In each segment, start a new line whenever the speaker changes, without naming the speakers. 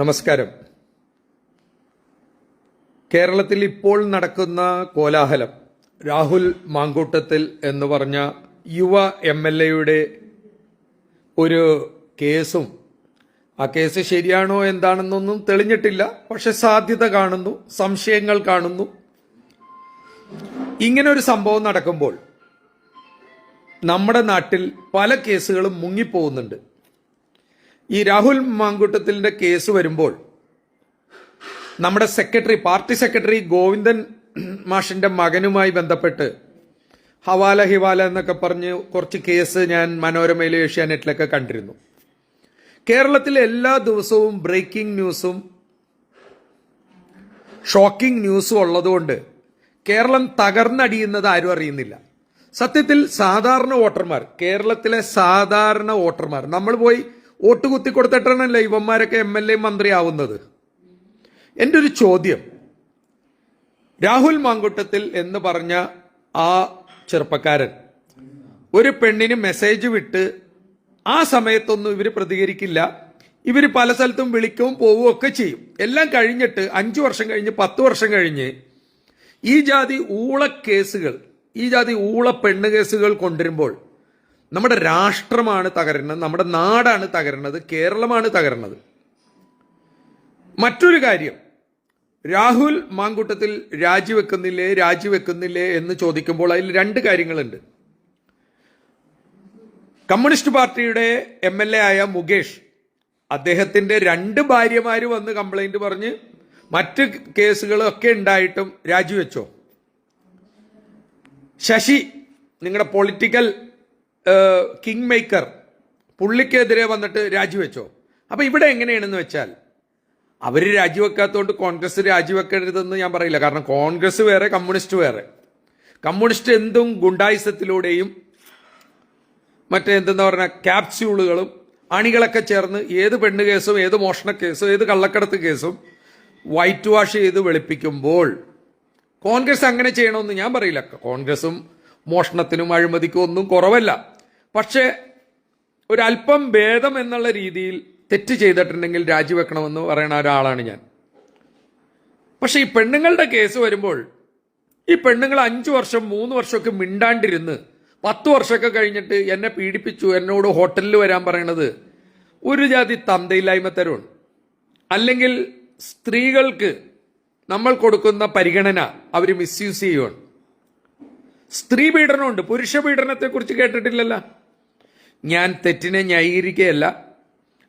നമസ്കാരം. കേരളത്തിൽ ഇപ്പോൾ നടക്കുന്ന കോലാഹലം രാഹുൽ മാങ്കൂട്ടത്തിൽ എന്ന് പറഞ്ഞ യുവ എം എൽ എയുടെ ഒരു കേസും ആ കേസ് ശരിയാണോ എന്താണെന്നൊന്നും തെളിഞ്ഞിട്ടില്ല. പക്ഷെ സാധ്യത കാണുന്നു സംശയങ്ങൾ കാണുന്നു. ഇങ്ങനെ ഒരു സംഭവം നടക്കുമ്പോൾ നമ്മുടെ നാട്ടിൽ പല കേസുകളും മുങ്ങിപ്പോകുന്നുണ്ട്. ഈ രാഹുൽ മാങ്കുട്ടത്തിലിന്റെ കേസ് വരുമ്പോൾ നമ്മുടെ സെക്രട്ടറി പാർട്ടി സെക്രട്ടറി ഗോവിന്ദൻ മാഷിന്റെ മകനുമായി ബന്ധപ്പെട്ട് ഹവാല ഹിവാല എന്നൊക്കെ പറഞ്ഞ് കുറച്ച് കേസ് ഞാൻ മനോരമയിലും ഏഷ്യാനെറ്റിലൊക്കെ കണ്ടിരുന്നു. കേരളത്തിൽ എല്ലാ ദിവസവും ബ്രേക്കിംഗ് ന്യൂസും ഷോക്കിംഗ് ന്യൂസും ഉള്ളതുകൊണ്ട് കേരളം തകർന്നടിയുന്നത് ആരും അറിയുന്നില്ല. സത്യത്തിൽ സാധാരണ വോട്ടർമാർ കേരളത്തിലെ സാധാരണ വോട്ടർമാർ നമ്മൾ പോയി വോട്ട് കുത്തി കൊടുത്തിട്ടാണല്ലേ ഇവന്മാരൊക്കെ എം എൽ എ മന്ത്രി ആവുന്നത് എന്റെ ഒരു ചോദ്യം. രാഹുൽ മാങ്കുട്ടത്തിൽ എന്ന് പറഞ്ഞ ആ ചെറുപ്പക്കാരൻ ഒരു പെണ്ണിന് മെസ്സേജ് വിട്ട് ആ സമയത്തൊന്നും ഇവർ പ്രതികരിക്കില്ല. ഇവർ പല സ്ഥലത്തും വിളിക്കുകയും പോവുകയും ഒക്കെ ചെയ്യും. എല്ലാം കഴിഞ്ഞിട്ട് അഞ്ചു വർഷം കഴിഞ്ഞ് പത്ത് വർഷം കഴിഞ്ഞ് ഈ ജാതി ഊള കേസുകൾ ഈ ജാതി ഊള പെണ്ണ് കേസുകൾ കൊണ്ടുവരുമ്പോൾ നമ്മുടെ രാഷ്ട്രമാണ് തകരുന്നത് നമ്മുടെ നാടാണ് തകരുന്നത് കേരളമാണ് തകരുന്നത്. മറ്റൊരു കാര്യം രാഹുൽ മാങ്കൂട്ടത്തിൽ രാജിവെക്കുന്നില്ലേ രാജിവെക്കുന്നില്ലേ എന്ന് ചോദിക്കുമ്പോൾ അതിൽ രണ്ട് കാര്യങ്ങളുണ്ട്. കമ്മ്യൂണിസ്റ്റ് പാർട്ടിയുടെ എം എൽ എ ആയ മുകേഷ് അദ്ദേഹത്തിന്റെ രണ്ട് ഭാര്യമാര് വന്ന് കംപ്ലൈന്റ് പറഞ്ഞ് മറ്റ് കേസുകളൊക്കെ ഉണ്ടായിട്ടും രാജിവെച്ചോ? ശശി നിങ്ങളുടെ പൊളിറ്റിക്കൽ കിങ് മേക്കർ പുള്ളിക്കെതിരെ വന്നിട്ട് രാജിവെച്ചോ? അപ്പോൾ ഇവിടെ എങ്ങനെയാണെന്ന് വെച്ചാൽ അവർ രാജിവെക്കാത്തതുകൊണ്ട് കോൺഗ്രസ് രാജിവെക്കരുതെന്ന് ഞാൻ പറയില്ല. കാരണം കോൺഗ്രസ് വേറെ കമ്മ്യൂണിസ്റ്റ് വേറെ. കമ്മ്യൂണിസ്റ്റ് എന്തും ഗുണ്ടായുസത്തിലൂടെയും മറ്റേ എന്തെന്ന് പറഞ്ഞാൽ ക്യാപ്സ്യൂളുകളും അണികളൊക്കെ ചേർന്ന് ഏത് പെണ്ണ് കേസും ഏത് മോഷണ കേസും ഏത് കള്ളക്കടത്ത് കേസും വൈറ്റ് വാഷ് ചെയ്ത് വെളുപ്പിക്കുമ്പോൾ കോൺഗ്രസ് അങ്ങനെ ചെയ്യണമെന്ന് ഞാൻ പറയില്ല. കോൺഗ്രസും മോഷണത്തിനും അഴിമതിക്കും ഒന്നും കുറവല്ല. പക്ഷേ ഒരല്പം ഭേദം എന്നുള്ള രീതിയിൽ തെറ്റ് ചെയ്തിട്ടുണ്ടെങ്കിൽ രാജിവെക്കണമെന്ന് പറയുന്ന ഒരാളാണ് ഞാൻ. പക്ഷേ ഈ പെണ്ണുങ്ങളുടെ കേസ് വരുമ്പോൾ ഈ പെണ്ണുങ്ങൾ അഞ്ച് വർഷം മൂന്ന് വർഷമൊക്കെ മിണ്ടാണ്ടിരുന്ന് പത്ത് വർഷമൊക്കെ കഴിഞ്ഞിട്ട് എന്നെ പീഡിപ്പിച്ചു എന്നോട് ഹോട്ടലിൽ വരാൻ പറയണത് ഒരു ജാതി തന്തയില്ലായ്മ തരമാണ് അല്ലെങ്കിൽ സ്ത്രീകൾക്ക് നമ്മൾ കൊടുക്കുന്ന പരിഗണന അവർ മിസ്യൂസ് ചെയ്യുകയാണ് സ്ത്രീ പീഡനമുണ്ട്. പുരുഷ പീഡനത്തെ കുറിച്ച് കേട്ടിട്ടില്ലല്ലോ. ഞാൻ തെറ്റിനെ ന്യായീകരിക്കുകയല്ല.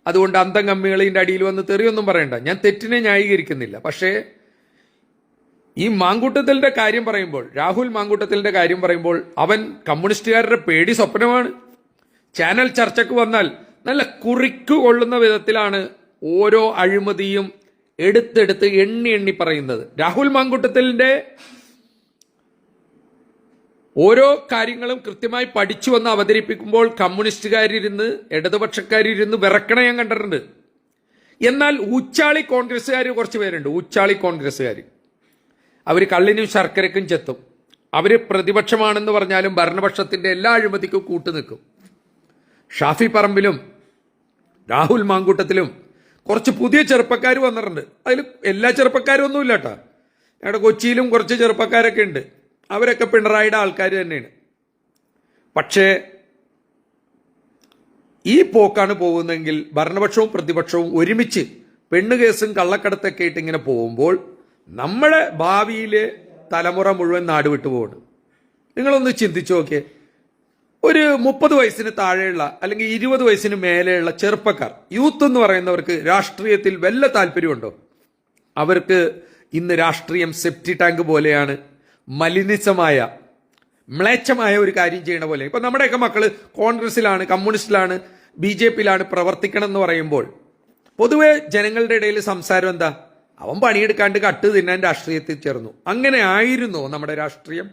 അതുകൊണ്ട് അന്തം കമ്മികളിന്റെ അടിയിൽ വന്ന് തെറിയൊന്നും പറയണ്ട. ഞാൻ തെറ്റിനെ ന്യായീകരിക്കുന്നില്ല. പക്ഷേ ഈ മാങ്കൂട്ടത്തിലിന്റെ കാര്യം പറയുമ്പോൾ രാഹുൽ മാങ്കൂട്ടത്തിലിന്റെ കാര്യം പറയുമ്പോൾ അവൻ കമ്മ്യൂണിസ്റ്റുകാരുടെ പേടി സ്വപ്നമാണ്. ചാനൽ ചർച്ചയ്ക്ക് വന്നാൽ നല്ല കുറിക്കു കൊള്ളുന്ന വിധത്തിലാണ് ഓരോ അഴിമതിയും എടുത്തെടുത്ത് എണ്ണി എണ്ണി പറയുന്നത്. രാഹുൽ മാങ്കൂട്ടത്തിലിന്റെ ഓരോ കാര്യങ്ങളും കൃത്യമായി പഠിച്ചു വന്ന് അവതരിപ്പിക്കുമ്പോൾ കമ്മ്യൂണിസ്റ്റുകാരിരുന്ന് ഇടതുപക്ഷക്കാരിരുന്ന് വിറക്കണ ഞാൻ കണ്ടിട്ടുണ്ട്. എന്നാൽ ഊച്ചാളി കോൺഗ്രസ്സുകാർ കുറച്ച് പേരുണ്ട്. ഊച്ചാളി കോൺഗ്രസ്സുകാർ അവർ കള്ളിനും ശർക്കരക്കും ചെത്തും. അവർ പ്രതിപക്ഷമാണെന്ന് പറഞ്ഞാലും ഭരണപക്ഷത്തിന്റെ എല്ലാ അഴിമതിക്കും കൂട്ടുനിൽക്കും ഷാഫി പറമ്പിലും രാഹുൽ മാങ്കൂട്ടത്തിലും കുറച്ച് പുതിയ ചെറുപ്പക്കാർ വന്നിട്ടുണ്ട്. അതിൽ എല്ലാ ചെറുപ്പക്കാരും ഒന്നുമില്ല കേട്ടോ ഞങ്ങളുടെ കൊച്ചിയിലും കുറച്ച് ചെറുപ്പക്കാരൊക്കെ ഉണ്ട്. അവരൊക്കെ പിണറായിയുടെ ആൾക്കാർ തന്നെയാണ്. പക്ഷേ ഈ പോക്കാണ് പോകുന്നതെങ്കിൽ ഭരണപക്ഷവും പ്രതിപക്ഷവും ഒരുമിച്ച് പെണ്ണുകേസും കള്ളക്കടത്തൊക്കെ ആയിട്ട് ഇങ്ങനെ പോകുമ്പോൾ നമ്മുടെ ഭാവിയിലെ തലമുറ മുഴുവൻ നാട് വിട്ടു പോകണം. നിങ്ങളൊന്ന് ചിന്തിച്ചു നോക്കിയേ. ഒരു മുപ്പത് വയസ്സിന് താഴെയുള്ള അല്ലെങ്കിൽ ഇരുപത് വയസ്സിന് മേലെയുള്ള ചെറുപ്പക്കാർ യൂത്ത് എന്ന് പറയുന്നവർക്ക് രാഷ്ട്രീയത്തിൽ വല്ല താല്പര്യമുണ്ടോ? അവർക്ക് ഇന്ന് രാഷ്ട്രീയം സെപ്റ്റി ടാങ്ക് പോലെയാണ് മലിനിസമായ മ്ലേച്ഛമായ ഒരു കാര്യം ചെയ്യണ പോലെ. ഇപ്പൊ നമ്മുടെയൊക്കെ മക്കൾ കോൺഗ്രസിലാണ് കമ്മ്യൂണിസ്റ്റിലാണ് ബി ജെ പിയിലാണ് പ്രവർത്തിക്കണം എന്ന് പറയുമ്പോൾ പൊതുവെ ജനങ്ങളുടെ ഇടയിൽ സംസാരം എന്താ? അവൻ പണിയെടുക്കാണ്ട് കട്ട് തിന്നാൻ രാഷ്ട്രീയത്തിൽ ചേർന്നു. അങ്ങനെ ആയിരുന്നോ നമ്മുടെ രാഷ്ട്രീയം?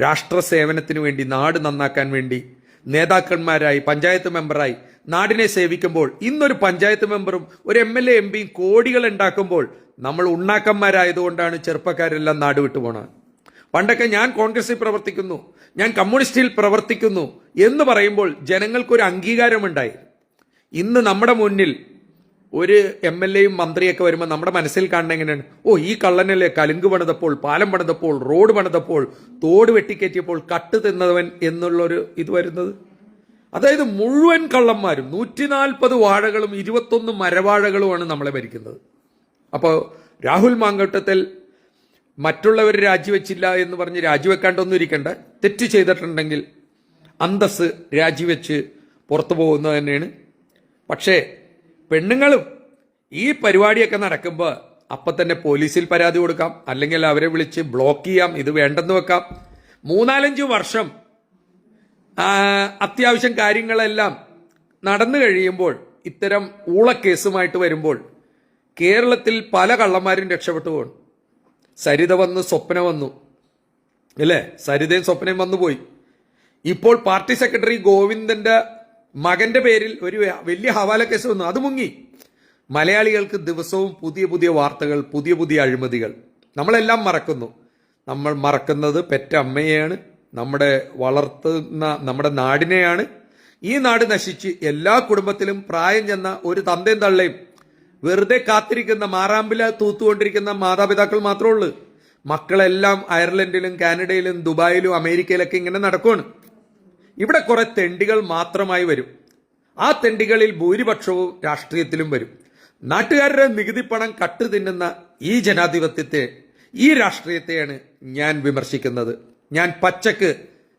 രാഷ്ട്ര സേവനത്തിന് വേണ്ടി നാട് നന്നാക്കാൻ വേണ്ടി നേതാക്കന്മാരായി പഞ്ചായത്ത് മെമ്പറായി നാടിനെ സേവിക്കുമ്പോൾ ഇന്നൊരു പഞ്ചായത്ത് മെമ്പറും ഒരു എം എൽ എ എം പിയും കോടികൾ ഉണ്ടാക്കുമ്പോൾ നമ്മൾ ഉണ്ണാക്കന്മാരായതുകൊണ്ടാണ് ചെറുപ്പക്കാരെല്ലാം നാട് വിട്ടു പോണത്. പണ്ടൊക്കെ ഞാൻ കോൺഗ്രസിൽ പ്രവർത്തിക്കുന്നു ഞാൻ കമ്മ്യൂണിസ്റ്റിൽ പ്രവർത്തിക്കുന്നു എന്ന് പറയുമ്പോൾ ജനങ്ങൾക്കൊരു അംഗീകാരമുണ്ടായി. ഇന്ന് നമ്മുടെ മുന്നിൽ ഒരു എം എൽ എയും മന്ത്രിയൊക്കെ വരുമ്പോൾ നമ്മുടെ മനസ്സിൽ കാണുന്ന എങ്ങനെയാണ്? ഓ ഈ കള്ളനല്ലേ കലുങ്ക് പണിതപ്പോൾ പാലം പണിതപ്പോൾ റോഡ് പണിതപ്പോൾ തോട് വെട്ടിക്കയറ്റിയപ്പോൾ കട്ട് തിന്നവൻ എന്നുള്ളൊരു ഇത് വരുന്നത്? അതായത് മുഴുവൻ കള്ളന്മാരും നൂറ്റി നാൽപ്പത് വാഴകളും ഇരുപത്തൊന്ന് മരവാഴകളുമാണ് നമ്മളെ ഭരിക്കുന്നത്. അപ്പോൾ രാഹുൽ മാങ്കോട്ടത്തിൽ മറ്റുള്ളവർ രാജിവെച്ചില്ല എന്ന് പറഞ്ഞ് രാജിവെക്കാണ്ടൊന്നും ഇരിക്കണ്ട. തെറ്റ് ചെയ്തിട്ടുണ്ടെങ്കിൽ അന്തസ് രാജിവെച്ച് പുറത്തു പോകുന്നത് തന്നെയാണ്. പക്ഷേ പെണ്ണുങ്ങളും ഈ പരിപാടിയൊക്കെ നടക്കുമ്പോൾ അപ്പം തന്നെ പോലീസിൽ പരാതി കൊടുക്കാം. അല്ലെങ്കിൽ അവരെ വിളിച്ച് ബ്ലോക്ക് ചെയ്യാം. ഇത് വേണ്ടെന്ന് വെക്കാം. മൂന്നാലഞ്ച് വർഷം അത്യാവശ്യം കാര്യങ്ങളെല്ലാം നടന്നു കഴിയുമ്പോൾ ഇത്തരം ഊളക്കേസുമായിട്ട് വരുമ്പോൾ കേരളത്തിൽ പല കള്ളന്മാരും രക്ഷപ്പെട്ടു പോകും. സരിത വന്ന് സ്വപ്ന വന്നു. അല്ലേ? സരിതയും സ്വപ്നയും വന്നു പോയി. ഇപ്പോൾ പാർട്ടി സെക്രട്ടറി ഗോവിന്ദന്റെ മകന്റെ പേരിൽ ഒരു വലിയ ഹവാല കേസ് വന്നു. അത് മുങ്ങി. മലയാളികൾക്ക് ദിവസവും പുതിയ പുതിയ വാർത്തകൾ പുതിയ പുതിയ അഴിമതികൾ. നമ്മളെല്ലാം മറക്കുന്നു. നമ്മൾ മറക്കുന്നത് പെറ്റ അമ്മയെയാണ്. നമ്മുടെ വളർത്തുന്ന നമ്മുടെ നാടിനെയാണ്. ഈ നാട് നശിച്ച് എല്ലാ കുടുംബത്തിലും പ്രായം ചെന്ന ഒരു തന്തയും തള്ളയും വെറുതെ കാത്തിരിക്കുന്ന മാറാമ്പില തൂത്തുകൊണ്ടിരിക്കുന്ന മാതാപിതാക്കൾ മാത്രമേ ഉള്ളൂ മക്കളെല്ലാം അയർലൻഡിലും കാനഡയിലും ദുബായിലും അമേരിക്കയിലൊക്കെ ഇങ്ങനെ നടക്കുവാണ്. ഇവിടെ കുറെ തെണ്ടികൾ മാത്രമായി വരും. ആ തെണ്ടികളിൽ ഭൂരിപക്ഷവും രാഷ്ട്രീയത്തിലും വരും. നാട്ടുകാരുടെ നികുതി പണം കട്ടു തിന്നുന്ന ഈ ജനാധിപത്യത്തെ ഈ രാഷ്ട്രീയത്തെയാണ് ഞാൻ വിമർശിക്കുന്നത്. ഞാൻ പച്ചക്ക്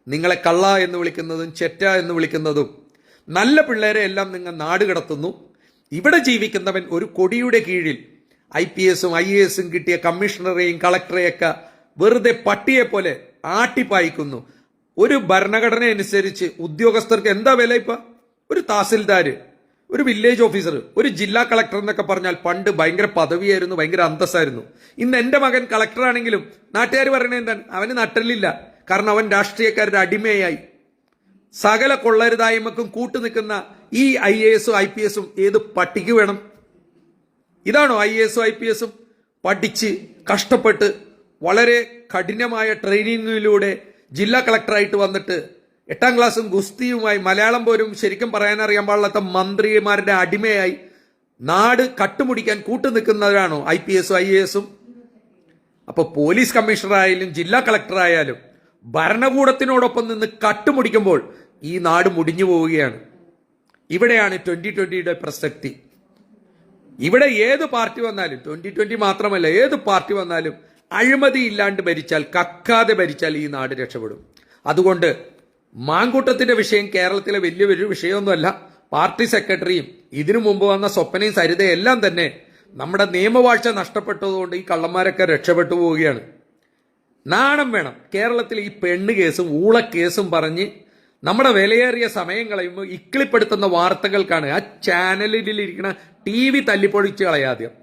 നിങ്ങളെ കള്ള എന്ന് വിളിക്കുന്നതും ചെറ്റ എന്ന് വിളിക്കുന്നതും നല്ല പിള്ളേരെ എല്ലാം നിങ്ങൾ നാട് കടത്തുന്നു. ഇവിടെ ജീവിക്കുന്നവൻ ഒരു കൊടിയുടെ കീഴിൽ ഐ പി എസും ഐ എ എസും കിട്ടിയ കമ്മീഷണറെയും കളക്ടറെയൊക്കെ വെറുതെ പട്ടിയെ പോലെ ആട്ടിപ്പായിക്കുന്നു. ഒരു ഭരണഘടന അനുസരിച്ച് ഉദ്യോഗസ്ഥർക്ക് എന്താ വില ഇപ്പൊ? ഒരു തഹസിൽദാർ ഒരു വില്ലേജ് ഓഫീസർ ഒരു ജില്ലാ കളക്ടർ എന്നൊക്കെ പറഞ്ഞാൽ പണ്ട് ഭയങ്കര പദവിയായിരുന്നു ഭയങ്കര അന്തസ്സായിരുന്നു. ഇന്ന് എന്റെ മകൻ കളക്ടറാണെങ്കിലും നാട്ടുകാർ പറയണത് എന്താണ്? അവന് നട്ടലില്ല കാരണം അവൻ രാഷ്ട്രീയക്കാരുടെ അടിമയായി. സകല കൊള്ളരുതായ്മക്കും കൂട്ടു നിൽക്കുന്ന ഈ ഐ എ എസും ഐ പി എസും ഏത് പട്ടിക്ക് വേണം? ഇതാണോ ഐ എസും ഐ പി എസും പഠിച്ച് കഷ്ടപ്പെട്ട് വളരെ കഠിനമായ ട്രെയിനിങ്ങിലൂടെ ജില്ലാ കളക്ടറായിട്ട് വന്നിട്ട് എട്ടാം ക്ലാസ്സും ഗുസ്തിയുമായി മലയാളം പോലും ശരിക്കും പറയാനറിയാൻ പാടില്ലാത്ത മന്ത്രിമാരുടെ അടിമയായി നാട് കട്ടുമുടിക്കാൻ കൂട്ടു നിൽക്കുന്നവരാണോ ഐ പി എസും ഐ എ എസും? അപ്പൊ പോലീസ് കമ്മീഷണറായാലും ജില്ലാ കളക്ടറായാലും ഭരണകൂടത്തിനോടൊപ്പം നിന്ന് കട്ടുമുടിക്കുമ്പോൾ ഈ നാട് മുടിഞ്ഞു പോവുകയാണ്. ഇവിടെയാണ് ട്വന്റി ട്വന്റിയുടെ പ്രസക്തി. ഇവിടെ ഏത് പാർട്ടി വന്നാലും ട്വന്റി ട്വന്റി മാത്രമല്ല ഏത് പാർട്ടി വന്നാലും അഴിമതി ഇല്ലാണ്ട് ഭരിച്ചാൽ കക്കാതെ ഭരിച്ചാൽ ഈ നാട് രക്ഷപ്പെടും. അതുകൊണ്ട് മാങ്കൂട്ടത്തിന്റെ വിഷയം കേരളത്തിലെ വലിയ വലിയ വിഷയമൊന്നുമല്ല. പാർട്ടി സെക്രട്ടറിയും ഇതിനു മുമ്പ് വന്ന സ്വപ്നയും സരിതയും എല്ലാം തന്നെ നമ്മുടെ നിയമവാഴ്ച നഷ്ടപ്പെട്ടതുകൊണ്ട് ഈ കള്ളന്മാരൊക്കെ രക്ഷപ്പെട്ടു പോവുകയാണ്. നാണം വേണം. കേരളത്തിൽ ഈ പെണ്ണ് കേസും ഊളക്കേസും കേസും പറഞ്ഞ് നമ്മുടെ വിലയേറിയ സമയം കളയുമ്പോൾ ഇക്കിളിപ്പെടുത്തുന്ന വാർത്തകൾക്കാണ് ആ ചാനലിലിരിക്കുന്ന ടി വി തല്ലിപ്പൊളിച്ച് കളയാദ്യം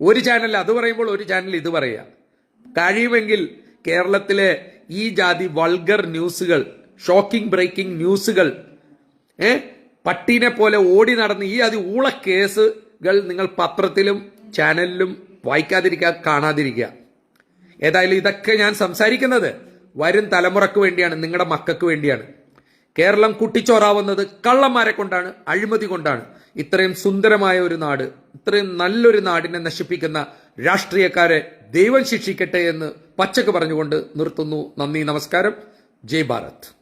ഒരു ചാനൽ അത് പറയുമ്പോൾ ഒരു ചാനൽ ഇത് പറയുക. കഴിയുമെങ്കിൽ കേരളത്തിലെ ഈ ജാതി വൾഗർ ന്യൂസുകൾ ഷോക്കിംഗ് ബ്രേക്കിംഗ് ന്യൂസുകൾ ഏ? പട്ടീനെ പോലെ ഓടി നടന്ന് ഈ അതി ഊള കേസുകൾ നിങ്ങൾ പത്രത്തിലും ചാനലിലും വായിക്കാതിരിക്കുക കാണാതിരിക്കുക ഏതായാലും ഇതൊക്കെ ഞാൻ സംസാരിക്കുന്നത് വരും തലമുറയ്ക്ക് വേണ്ടിയാണ് നിങ്ങളുടെ മക്കൾക്ക് വേണ്ടിയാണ്. കേരളം കുട്ടിച്ചോറാവുന്നത് കള്ളന്മാരെ കൊണ്ടാണ് അഴിമതി കൊണ്ടാണ്. ഇത്രയും സുന്ദരമായ ഒരു നാട് ഇത്രയും നല്ലൊരു നാടിനെ നശിപ്പിക്കുന്ന രാഷ്ട്രീയക്കാരെ ദൈവം ശിക്ഷിക്കട്ടെ എന്ന് പച്ചക്ക് പറഞ്ഞുകൊണ്ട് നിർത്തുന്നു. നന്ദി നമസ്കാരം. ജയ് ഭാരത്.